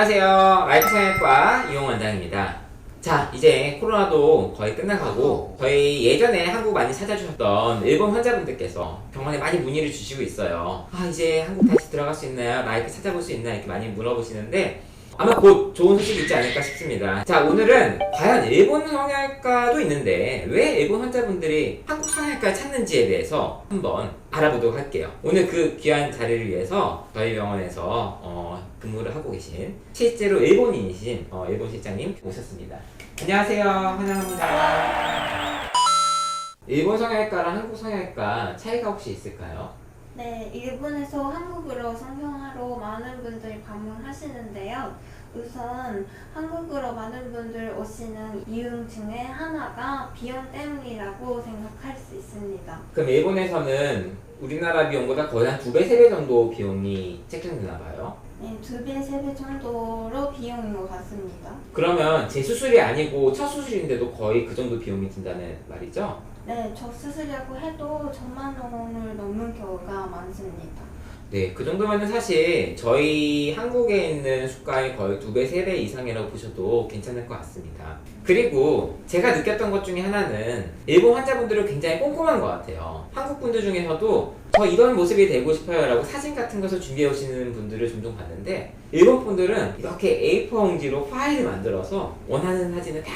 안녕하세요. 마이크성형외과 이용 원장입니다. 자, 이제 코로나도 거의 끝나가고 저희 예전에 한국 많이 찾아주셨던 일본 환자분들께서 병원에 많이 문의를 주시고 있어요. 아, 이제 한국 다시 들어갈 수 있나요? 마이크 찾아볼 수 있나요? 이렇게 많이 물어보시는데 아마 곧 좋은 소식이 있지 않을까 싶습니다. 자, 오늘은 과연 일본 성형외과도 있는데 왜 일본 환자분들이 한국 성형외과를 찾는지에 대해서 한번 알아보도록 할게요. 오늘 그 귀한 자리를 위해서 저희 병원에서 어, 근무를 하고 계신 실제로 일본인이신 어, 일본 실장님 오셨습니다. 안녕하세요. 환영합니다. 일본 성형외과랑 한국 성형외과 차이가 혹시 있을까요? 네, 일본에서 한국으로 성형하러 많은 분들이 방문하시는데요. 우선 한국으로 많은 분들 오시는 이유 중에 하나가 비용 때문이라고 생각할 수 있습니다. 그럼 일본에서는 우리나라 비용보다 거의 한 두 배, 세 배 정도 비용이 책정되나 봐요. 네, 두 배, 세 배 정도로 비용인 것 같습니다. 그러면 제 수술이 아니고 첫 수술인데도 거의 그 정도 비용이 든다는 말이죠? 네, 저 수술이라고 해도 천만 원을 넘는 경우가 많습니다. 네, 그 정도면은 사실 저희 한국에 있는 수가의 거의 두 배, 세 배 이상이라고 보셔도 괜찮을 것 같습니다. 그리고 제가 느꼈던 것 중에 하나는 일본 환자분들은 굉장히 꼼꼼한 것 같아요. 한국 분들 중에서도 저 이런 모습이 되고 싶어요 라고 사진 같은 것을 준비해 오시는 분들을 종종 봤는데 일본 분들은 이렇게 A4 용지로 파일을 만들어서 원하는 사진을 다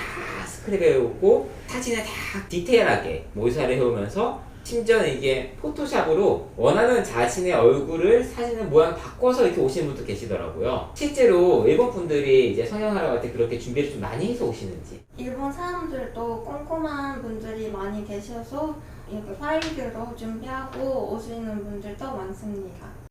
스크랩해 오고 사진을 다 디테일하게 모의사를 해오면서 심지어 이게 포토샵으로 원하는 자신의 얼굴을 사진을 모양 바꿔서 이렇게 오시는 분도 계시더라고요. 실제로 일본 분들이 이제 성형하러 갈 때 그렇게 준비를 좀 많이 해서 오시는지. 일본 사람들도 꼼꼼한 분들이 많이 계셔서 이렇게 파일들도 준비하고 오시는 분들도 많습니다.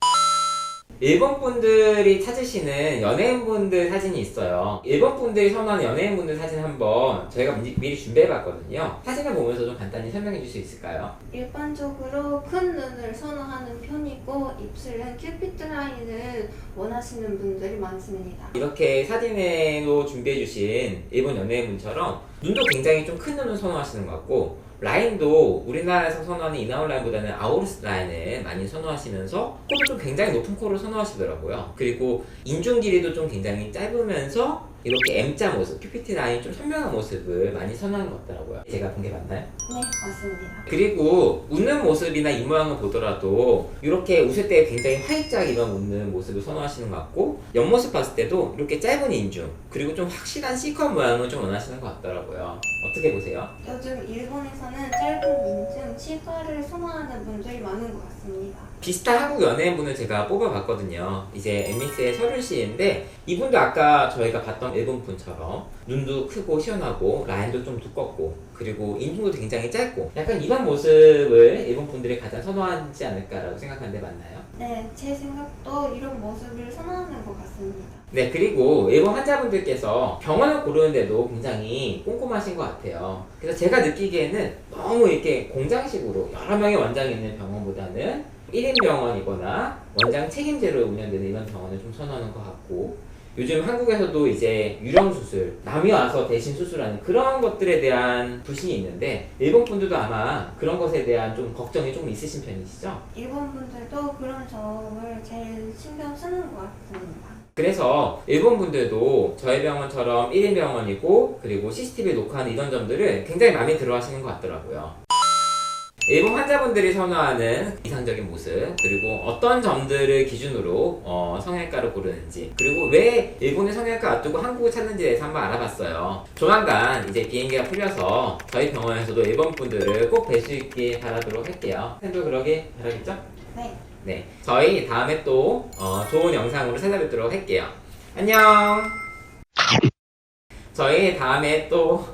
일본 분들이 찾으시는 연예인 분들 사진이 있어요. 일본 분들이 선호하는 연예인 분들 사진 한번 저희가 미- 미리 준비해봤거든요. 사진을 보면서 좀 간단히 설명해 줄 수 있을까요? 일반적으로 큰 눈을 선호하는 편이고 입술은 큐피트 라인을 원하시는 분들이 많습니다. 이렇게 사진으로 준비해 주신 일본 연예인 분처럼 눈도 굉장히 좀 큰 눈을 선호하시는 것 같고 라인도 우리나라에서 선호하는 이나올 라인보다는 아우르스 라인을 많이 선호하시면서 코도 좀 굉장히 높은 코를 선호하시더라고요. 그리고 인중 길이도 좀 굉장히 짧으면서 이렇게 M자 모습, 큐피트 라인 좀 선명한 모습을 많이 선호하는 것 같더라고요. 제가 본 게 맞나요? 네, 맞습니다. 그리고 웃는 모습이나 이 모양을 보더라도 이렇게 웃을 때 굉장히 활짝 이런 웃는 모습을 선호하시는 것 같고 옆모습 봤을 때도 이렇게 짧은 인중 그리고 좀 확실한 C컷 모양을 좀 원하시는 것 같더라고요 어떻게 보세요? 요즘 일본에서는 짧은 인중 치과를 선호하는 분들이 많은 것 같습니다. 비슷한 한국 연예인분을 제가 뽑아봤거든요 이제 엠믹스의 서륜 씨인데 이분도 아까 저희가 봤던 일본 분처럼 눈도 크고 시원하고 라인도 좀 두껍고 그리고 인중도 굉장히 짧고 약간 이런 모습을 일본 분들이 가장 선호하지 않을까라고 생각하는데 맞나요? 네, 제 생각도 이런 모습을 선호하는 것 같습니다. 네, 그리고 일본 환자분들께서 병원을 고르는데도 굉장히 꼼꼼하신 것 같아요. 그래서 제가 느끼기에는 너무 이렇게 공장식으로 여러 명의 원장이 있는 병원보다는 1인 병원이거나 원장 책임제로 운영되는 이런 병원을 좀 선호하는 것 같고 요즘 한국에서도 이제 유령 수술, 남이 와서 대신 수술하는 그런 것들에 대한 불신이 있는데 일본 분들도 아마 그런 것에 대한 좀 걱정이 좀 있으신 편이시죠? 일본 분들도 그런 점을 제일 신경 쓰는 것 같습니다. 그래서 일본 분들도 저희 병원처럼 1인 병원이고 그리고 CCTV 녹화하는 이런 점들을 굉장히 마음에 들어 하시는 것 같더라고요. 일본 환자분들이 선호하는 이상적인 모습 그리고 어떤 점들을 기준으로 어, 성형외과를 고르는지 그리고 왜 일본의 성형외과 앞두고 한국을 찾는지에 대해서 한번 알아봤어요. 조만간 이제 비행기가 풀려서 저희 병원에서도 일본 분들을 꼭 뵐 수 있길 바라도록 할게요. 쌤도 그러길 바라겠죠? 네, 네, 저희 다음에 또 어, 좋은 영상으로 찾아뵙도록 할게요. 안녕. 저희 다음에 또